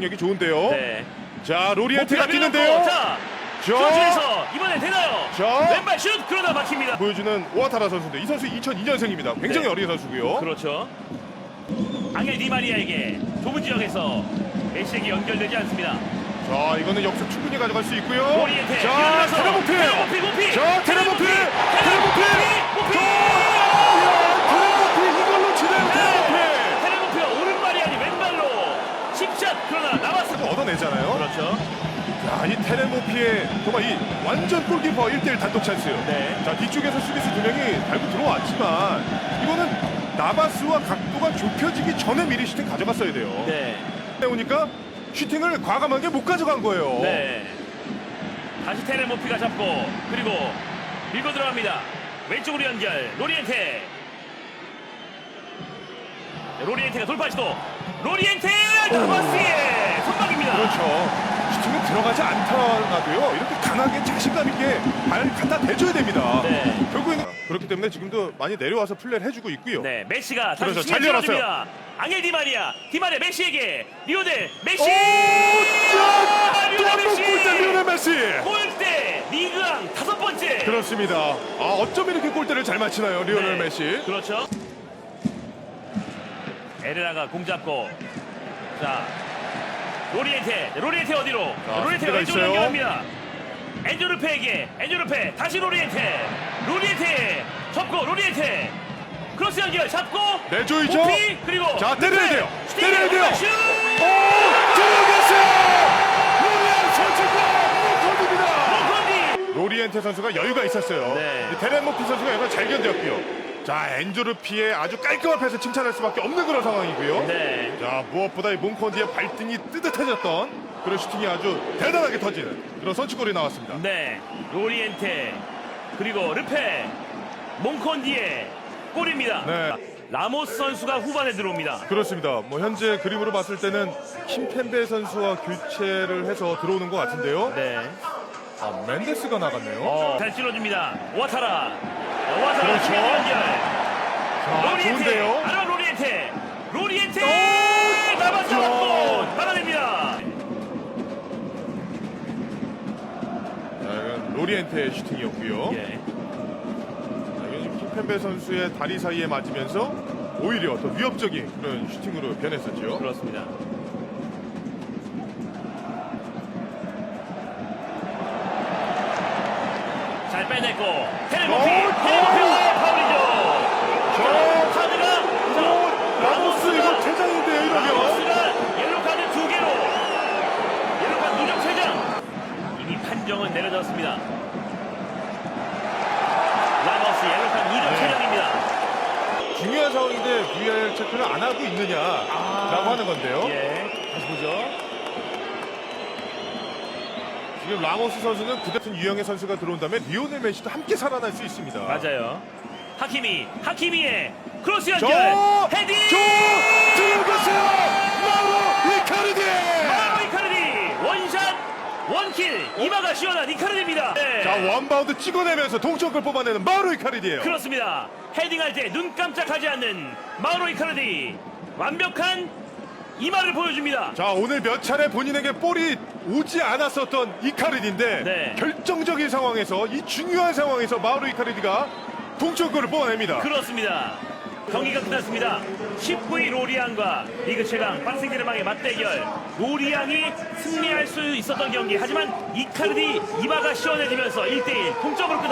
집중력이 좋은데요. 네. 자 로리한테가 목표가 뛰는데요. 자, 자. 저주에서 이번에 되나요? 자. 왼발 슛 그러나 막힙니다. 보여주는 오아타라 선수인데 이 선수 2002년생입니다. 굉장히 네. 어린 선수고요. 그렇죠. 앙헬 디마리아에게 좁은 지역에서 메시에게 연결되지 않습니다. 자 이거는 역습 충분히 가져갈 수 있고요. 오리엔테 자 밀어넣어서 테레모피. 테레모피 모피 자. 테레모피. 얻어내잖아요. 그렇죠. 야, 이 테레모피의 정말 이 완전 골키퍼 1대1 단독 찬스요. 네. 자, 뒤쪽에서 수비수 두 명이 달고 들어왔지만 이거는 나바스와 각도가 좁혀지기 전에 미리 슈팅 가져갔어야 돼요. 네. 때우니까 슈팅을 과감하게 못 가져간 거예요. 네. 다시 테레모피가 잡고 그리고 밀고 들어갑니다. 왼쪽으로 연결. 로리엔테. 네, 로리엔테가 돌파 시도. 로리엔테 나바스의 선방입니다. 그렇죠. 슈팅은 들어가지 않더라도요. 이렇게 강하게 자신감 있게 발 갖다 대줘야 됩니다. 네. 결국에는 그렇기 때문에 지금도 많이 내려와서 플레이를 해주고 있고요. 네, 메시가 다시 그래서 잘 열었어요. 줍니다 앙헬 디마리아, 디마리아 메시에게 리오넬 메시. 자, 리오넬 또한번 메시. 골대 리오넬 메시. 골대 리그왕 다섯 번째. 그렇습니다. 아, 어쩜 이렇게 골대를 잘 맞히나요, 리오넬 네, 메시. 그렇죠. 에레라가 공 잡고 자 로리엔테 로리엔테 어디로 자, 로리엔테 수비가 왼쪽으로 있어요. 연결합니다 엔조르페에게 엔조르페 다시 로리엔테 로리엔테 접고 로리엔테 크로스 연결 잡고 내줘이죠. 오피 그리고 자, 때려야 돼요. 슈팅, 때려야 돼요. 슛! 오! 들어갔어요! 로리안 선수가 못합니다. 로컨디 로리엔테 선수가 여유가 있었어요. 네. 테레모피 선수가 이걸 잘 견뎠고요. 자, 엔조르피의 아주 깔끔한 패스 칭찬할 수밖에 없는 그런 상황이고요. 네 자, 무엇보다 이 몽컨디의 발등이 뜨뜻해졌던 그런 슈팅이 아주 대단하게 터지는 그런 선취골이 나왔습니다. 네, 로리엔테 그리고 르페 몽콘디의 골입니다. 네. 라모스 선수가 후반에 들어옵니다. 그렇습니다. 뭐 현재 그림으로 봤을 때는 킴펜베 선수와 교체를 해서 들어오는 것 같은데요. 네, 아, 멘데스가 나갔네요. 어, 잘 찔러줍니다. 오와타라, 오와타라 그렇죠. 연결. 자, 로리엔테, 좋은데요. 아라 로리엔테, 로리엔테. 잡고 받아냅니다. 자, 이건 로리엔테의 슈팅이었고요. 예, 자, 이건 지금 킴펜베 선수의 다리 사이에 맞으면서 오히려 더 위협적인 그런 슈팅으로 변했었죠. 그렇습니다. 테레모피, 오, 테레모피와 파울이죠. 저, 카드가 저, 라모스 이거 퇴장인데요, 이러면. 라모스가 옐로 카드 두 개로 옐로 카드 누적 세 장. 이미 판정은 내려졌습니다. 라모스 옐로 카드 누적 네. 세 장입니다. 중요한 상황인데 VAR 체크를 안 하고 있느냐라고 하는 건데요. 예, 다시 보죠. 지금 라모스 선수는 그 같은 유형의 선수가 들어온다면 리오넬 메시도 함께 살아날 수 있습니다. 맞아요. 하키미, 하키미의 크로스 연결, 저, 헤딩. 저 들어갔어요. 마uro 이카르디. 마로 이카르디 원샷 원킬 이마가 시원한 이카르디입니다. 네. 자 원바운드 찍어내면서 동점골 뽑아내는 마uro 이카르디예요. 그렇습니다. 헤딩할 때 눈 깜짝하지 않는 마우로 이카르디 완벽한 이마를 보여줍니다. 자 오늘 몇 차례 본인에게 볼이 오지 않았었던 이카르디인데 네. 결정적인 상황에서 이 중요한 상황에서 마uro 이카르디가 동점골을 뽑아냅니다. 그렇습니다. 경기가 끝났습니다. 19위 로리앙과 리그 최강 박싱드르망의 맞대결. 로리앙이 승리할 수 있었던 경기. 하지만 이카르디 이마가 시원해지면서 1대1 동점으로 끝났습니다.